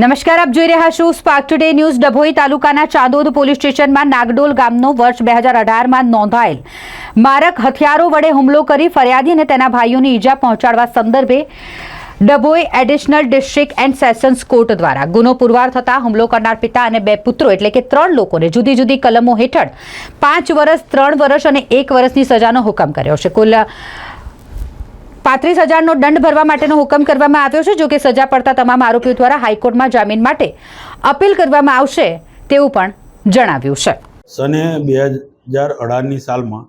નમસ્કાર, આપ જોઈ રહ્યા છો સ્પાર્ક ટુડે ન્યૂઝ ડભોઈ તાલુકાના ચાંદોદ પોલીસ સ્ટેશનમાં નાગડોલ ગામનો વર્ષ બે હજાર અઢારમાં નોંધાયેલ. મારક હથિયારો વડે હુમલો કરી ફરિયાદી અને તેના ભાઈઓને ઈજા પહોંચાડવા સંદર્ભે Dabhoi additional district and sessions court દ્વારા ગુનો પુરવાર થતા હુમલો કરનાર પિતા અને બે પુત્રો એટલે કે ત્રણ લોકોને જુદી જુદી કલમો હેઠળ પાંચ વર્ષ, ત્રણ વર્ષ અને એક વર્ષની સજાનો હુકમ કર્યો છે. કુલ પાંત્રીસ હજારનો દંડ ભરવા માટેનો હુકમ કરવામાં આવ્યો છે જો કે સજા પડતા તમામ આરોપીઓ દ્વારા હાઈકોર્ટમાં જામીન માટે અપીલ કરવામાં આવશે તેવું પણ જણાવ્યું છે. સને બે હજાર અઢારની સાલમાં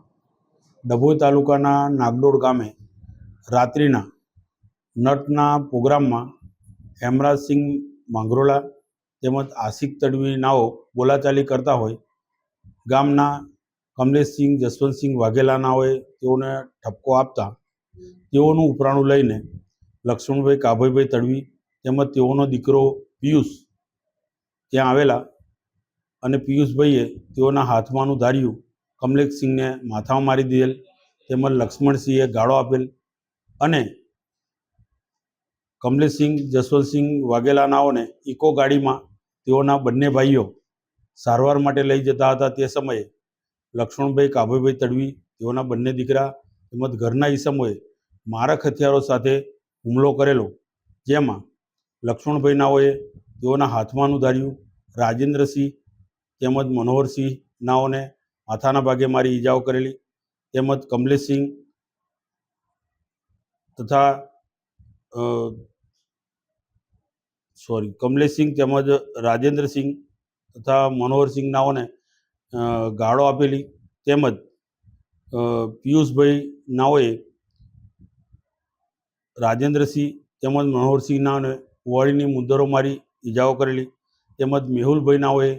ડભોઈ તાલુકાના નાગડોળ ગામે રાત્રિના નટના પ્રોગ્રામમાં હેમરાજસિંહ માંગરોલા તેમજ આશિક તડવી નાઓ બોલાચાલી કરતા હોય, ગામના કમલેશસિંહ, જસવંતસિંહ વાઘેલા નાઓએ તેઓને ઠપકો આપતા તેઓનું ઉપરાણું લઈને લક્ષ્મણભાઈ કાભાઈભાઈ તડવી તેમજ તેઓનો દીકરો પિયુષ ત્યાં આવેલા અને પિયુષભાઈએ તેઓના હાથમાંનું ધાર્યું. કમલેશસિંહને માથામાં મારી દીધેલ તેમજ લક્ષ્મણસિંહે ગાળો આપેલ અને કમલેશસિંહ, જસવંતસિંહ વાઘેલાનાઓને ઇકો ગાડીમાં તેઓના બંને ભાઈઓ સારવાર માટે લઈ જતા હતા. તે સમયે લક્ષ્મણભાઈ કાભાઈભાઈ તડવી તેઓના બંને દીકરા તેમજ ઘરના ઈસમોએ મારક હથિયારો સાથે હુમલો કરેલો, જેમાં લક્ષ્મણભાઈ નાઓએ તેઓના હાથમાંનું ધાર્યું રાજેન્દ્રસિંહ તેમજ મનોહરસિંહ નાઓને માથાના ભાગે મારી ઈજાઓ કરેલી, તેમજ કમલેશસિંહ તથા સોરી, કમલેશસિંહ તેમજ રાજેન્દ્રસિંહ તથા મનોહરસિંહ નાઓને ગાળો આપેલી, તેમજ પિયુષભાઈ નાઓએ રાજેન્દ્રસિંહ તેમજ મનોહરસિંહ નાઓને મુદ્દરો મારી ઈજાઓ કરેલી. તેમજ મેહુલભાઈ નાઓએ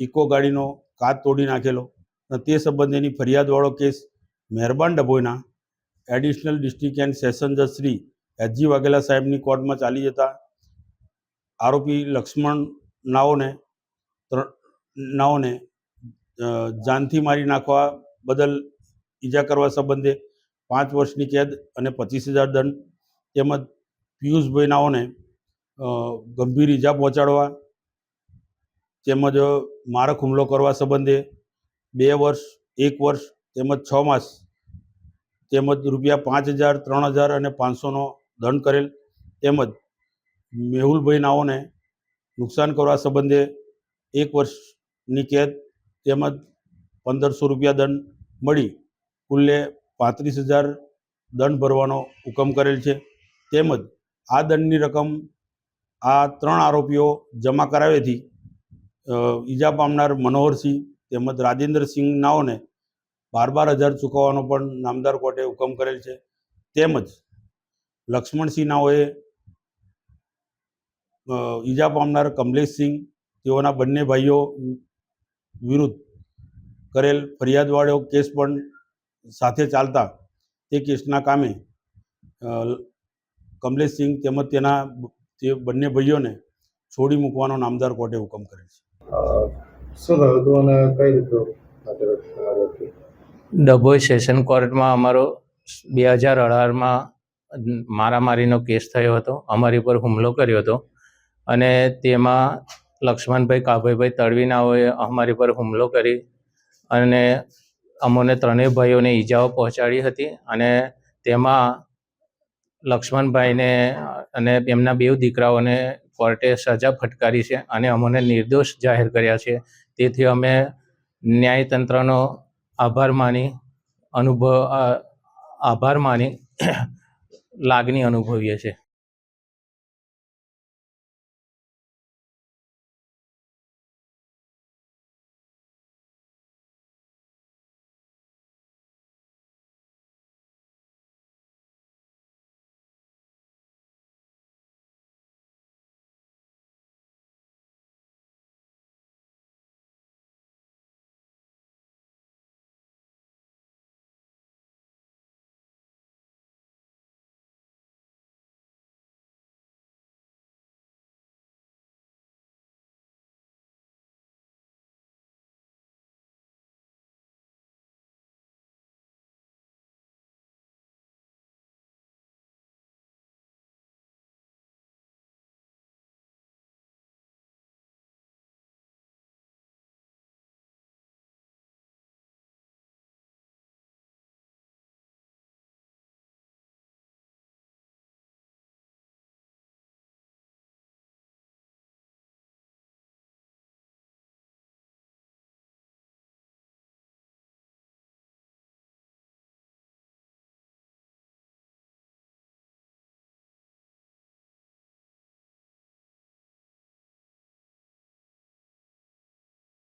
ઇકો ગાડીનો કાચ તોડી નાખેલો. અને તે સંબંધેની ફરિયાદવાળો કેસ મહેરબાન ડભોઈના એડિશનલ ડિસ્ટ્રિક્ટ એન્ડ સેશન જજ શ્રી એચજી વાઘેલા સાહેબની કોર્ટમાં ચાલી જતા આરોપી લક્ષ્મણ નાઓને નાઓને જાનથી મારી નાખવા બદલ ઈજા કરવા સંબંધે પાંચ વર્ષની કેદ અને પચીસ હજાર દંડ તેમજ પિયુષ ભૈનાઓને ગંભીર ઈજા પહોંચાડવા તેમજ મારક હુમલો કરવા સંબંધે બે વર્ષ, એક વર્ષ તેમજ છ માસ તેમજ રૂપિયા પાંચ હજાર, ત્રણ હજાર અને પાંચસોનો દંડ કરેલ તેમજ મેહુલભાઈ નાઓને નુકસાન કરવા સંબંધે એક વર્ષની કેદ તેમજ પંદરસો રૂપિયા દંડ મળી. કુલ્લે પાંત્રીસ હજાર દંડ ભરવાનો હુકમ કરેલ છે. તેમજ આ દંડની રકમ આ ત્રણ આરોપીઓ જમા કરાવેથી ઈજા પામનાર મનોહરસિંહ તેમજ રાજેન્દ્રસિંહ નાઓને બાર બાર હજાર ચૂકવવાનો પણ નામદાર કોર્ટે હુકમ કરેલ છે. તેમજ લક્ષ્મણસિંહ નાઓએ ઈજા પામનાર કમલેશસિંહ તેઓના બંને ભાઈઓ વિરુદ્ધ કરેલ ફરિયાદવાળો કેસ પણ સાથે ચાલતા તે કેસના કામે કમલેશસિંહ તેમજ તેના તે બંને ભાઈઓને છોડી મૂકવાનો નામદાર કોર્ટે હુકમ કરેલ છે. શું હતું અને કઈ ડભોઈ સેશન કોર્ટમાં અમારો બે હજાર અઢારમાં મારામારીનો કેસ થયો હતો. અમારી પર હુમલો કર્યો હતો. અને તેમાં લક્ષ્મણભાઈ કાભાઈભાઈ તડવીનાઓએ અમારી પર હુમલો કરી અને અમોને ત્રણેય ભાઈઓને ઈજાઓ પહોંચાડી હતી અને તેમાં લક્ષ્મણભાઈને અને એમના બે દીકરાઓને કોર્ટે સજા ફટકારી છે અને અમોને નિર્દોષ જાહેર કર્યા છે. તેથી અમે ન્યાયતંત્રનો આભાર માની, અનુભવ આભાર માની, લાગણી અનુભવીએ છીએ.